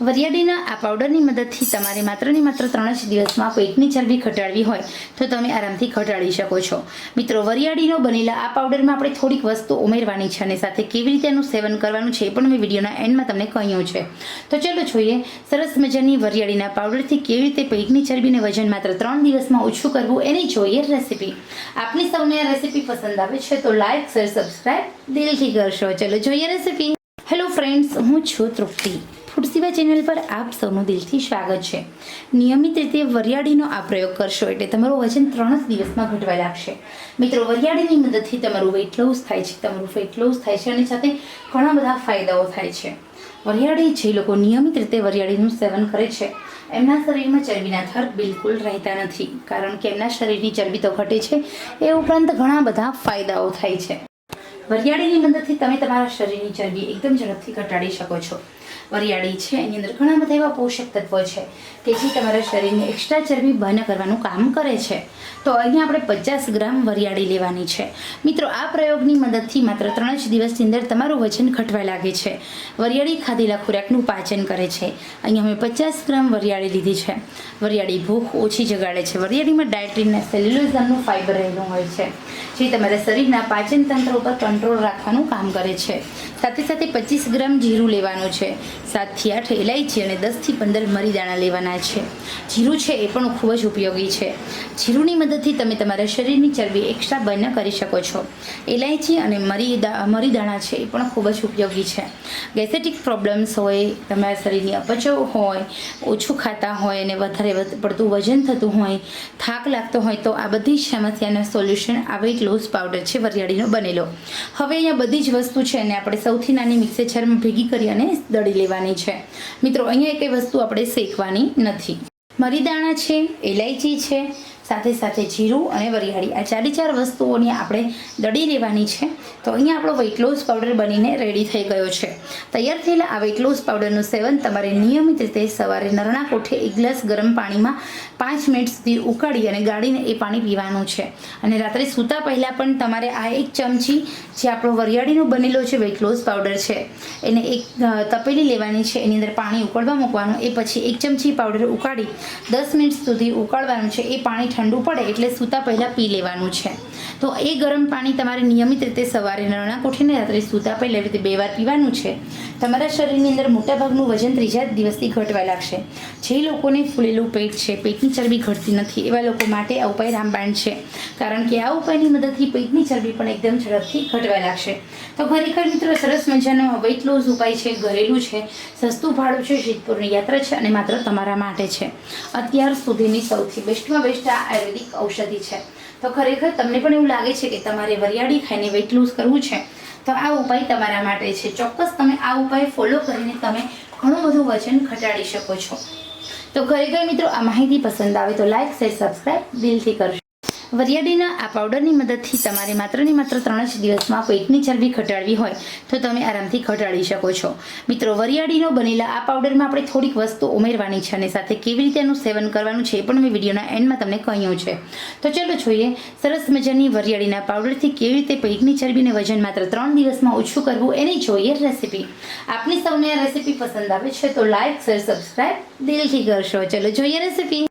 વરિયાળીના આ પાવડરની મદદથી તમારે માત્ર ને માત્ર ત્રણ જ દિવસમાં પેટની ચરબી ઘટાડવી હોય તો તમે આરામથી ઘટાડી શકો છો. મિત્રો, વરિયાળીનો બનેલા આ પાવડરમાં આપણે થોડીક વસ્તુ ઉમેરવાની છે અને સાથે કેવી રીતે એનું સેવન કરવાનું છે એ પણ મેં વિડીયોના એન્ડમાં તમને કહ્યું છે. તો ચલો જોઈએ, સરસ મજાની વરિયાળીના પાવડરથી કેવી રીતે પેટની ચરબીને વજન માત્ર ત્રણ દિવસમાં ઓછું કરવું એની જોઈએ રેસીપી આપની સૌને આ રેસીપી પસંદ આવે છે તો લાઈક શેર સબસ્ક્રાઈબ દિલથી કરશો. ચલો જોઈએ રેસીપી હેલો ફ્રેન્ડ્સ હું છું તૃપ્તિ. ફૂડ સેવા ચેનલ પર આપ સૌનું દિલથી સ્વાગત છે. નિયમિત રીતે વરિયાળીનો આ પ્રયોગ કરશો એટલે તમારું વજન ત્રણ જ દિવસમાં ઘટવા લાગશે. મિત્રો, વરિયાળીની મદદથી તમારું વેઇટ લોસ થાય છે, તમારું ફેટ લોસ થાય છે અને સાથે ઘણા બધા ફાયદાઓ થાય છે. વરિયાળી જે લોકો નિયમિત રીતે વરિયાળીનું સેવન કરે છે, એમના શરીરમાં ચરબીના થર બિલકુલ રહેતા નથી. કારણ કે એમના શરીરની ચરબી તો ઘટે છે, એ ઉપરાંત ઘણા બધા ફાયદાઓ થાય છે. વરિયાળીની મદદથી તમે તમારા શરીરની ચરબી એકદમ ઝડપથી ઘટાડી શકો છો. વરિયાળી છે, એની અંદર ઘણા બધા એવા પોષક તત્વો છે કે જે તમારા શરીરને એક્સ્ટ્રા ચરબી બર્ન કરવાનું કામ કરે છે. તો અહીંયા આપણે પચાસ ગ્રામ વરિયાળી લેવાની છે. મિત્રો, આ પ્રયોગની મદદથી માત્ર ત્રણ જ દિવસની અંદર તમારું વજન ઘટવા લાગે છે. વરિયાળી ખાધેલા ખોરાકનું પાચન કરે છે. અહીંયા અમે પચાસ ગ્રામ વરિયાળી લીધી છે. વરિયાળી ભૂખ ઓછી જગાડે છે. વરિયાળીમાં ડાયટ્રીનના સેલ્યુલોઝનનું ફાઇબર રહેલું હોય છે. જે તમારા શરીરના પાચન તંત્ર ઉપર કંટ્રોલ રાખવાનું કામ કરે છે. સાથે સાથે પચીસ ગ્રામ જીરું લેવાનું છે. સાતથી આઠ ઇલાયચી અને દસથી પંદર મરીદાણા લેવાના છે. જીરું છે એ પણ ખૂબ જ ઉપયોગી છે. જીરુંની મદદથી તમે તમારા શરીરની ચરબી એક્સ્ટ્રા બર્ન કરી શકો છો. ઇલાયચી અને મરી મરીદાણા છે એ પણ ખૂબ જ ઉપયોગી છે. ગેસેટિક પ્રોબ્લેમ્સ હોય, તમારા શરીરની અપચો હોય, ઓછું ખાતા હોય અને વધારે પડતું વજન થતું હોય, થાક લાગતો હોય તો આ બધી સમસ્યાનું સોલ્યુશન આવે લોસ પાવડર છે, વરિયાળીનો બનેલો. હવે અહીંયા બધી જ વસ્તુ છે અને આપણે સૌથી નાની મિક્સર જારમાં ભેગી કરી અને દળી લેવાની છે. મિત્રો, અહીંયા એકેય વસ્તુ આપણે શેકવાની નથી. મરીદાણા છે ઇલાયચી છે સાથે સાથે જીરું અને વરિયાળી આ ચારે ચાર વસ્તુઓની આપણે દળી લેવાની છે. તો અહીંયા આપણો વેઇટ લોસ પાવડર બનીને રેડી થઈ ગયો છે. તૈયાર થયેલા આ વેઇટ લોસ પાવડરનું સેવન તમારે નિયમિત રીતે સવારે નરણા કોઠે એક ગ્લાસ ગરમ પાણીમાં પાંચ મિનિટ સુધી ઉકાળી અને ગાળીને એ પાણી પીવાનું છે. અને રાત્રે સૂતા પહેલાં પણ તમારે આ એક ચમચી જે આપણો વરિયાળીનો બનેલો છે વેઇટ લોસ પાવડર છે, એને એક તપેલી લેવાની છે. એની અંદર પાણી ઉકળવા મૂકવાનું. એ પછી એક ચમચી પાવડર ઉકાળી દસ મિનિટ સુધી ઉકાળવાનું છે. એ પાણી ઠંડુ પડે એટલે સૂતા પહેલાં પી લેવાનું છે. તો એ ગરમ પાણી તમારે નિયમિત રીતે સવારે નરણા કોઠીને રાત્રે સૂતા પહેલાં એવી રીતે બે વાર પીવાનું છે. તમારા શરીરની અંદર મોટાભાગનું વજન ત્રીજા દિવસથી ઘટવા લાગશે. જે લોકોને ફૂલેલું પેટ છે, પેટની ચરબી ઘટતી નથી, એવા લોકો માટે આ ઉપાય રામબાણ છે. કારણ કે આ ઉપાયની મદદથી પેટની ચરબી પણ એકદમ ઝડપથી ઘટવા લાગશે. તો ખરેખર મિત્રો, સરસ મજાનો વેઇટ લોસ ઉપાય છે, ઘરેલું છે, સસ્તું ભાડું છે જેતપુરની યાત્રા છે અને માત્ર તમારા માટે છે. અત્યાર સુધીની સૌથી બેસ્ટમાં બેસ્ટ આ આયુર્વેદિક ઔષધિ છે. તો ખરેખર તમને પણ એવું લાગે છે કે તમારે વરિયાળી ખાઈને વેઇટ લૂઝ કરવું છે? તો આ ઉપાય તમારા માટે છે. ચોક્કસ તમે આ ઉપાય ફોલો કરીને તમે ઘણું બધું વજન ઘટાડી શકો છો. તો ખરેખર મિત્રો, આ માહિતી પસંદ આવે તો લાઈક શેર સબસ્ક્રાઈબ દિલથી કરશો વરિયાળીના આ પાવડરની મદદથી તમારે માત્ર ને માત્ર ત્રણ જ દિવસમાં પેટની ચરબી ઘટાડવી હોય તો તમે આરામથી ઘટાડી શકો છો. મિત્રો, વરિયાળીનો બનેલા આ પાવડરમાં આપણે થોડીક વસ્તુ ઉમેરવાની છે અને સાથે કેવી રીતે એનું સેવન કરવાનું છે એ પણ મેં વિડીયોના એન્ડમાં તમને કહ્યું છે. તો ચલો જોઈએ, સરસ મજાની વરિયાળીના પાવડરથી કેવી રીતે પેટની ચરબીને વજન માત્ર ત્રણ દિવસમાં ઓછું કરવું એની જોઈએ રેસીપી આપની સૌને આ રેસીપી પસંદ આવે છે તો લાઈક શેર સબસ્ક્રાઈબ દિલથી કરશો. ચલો જોઈએ રેસીપી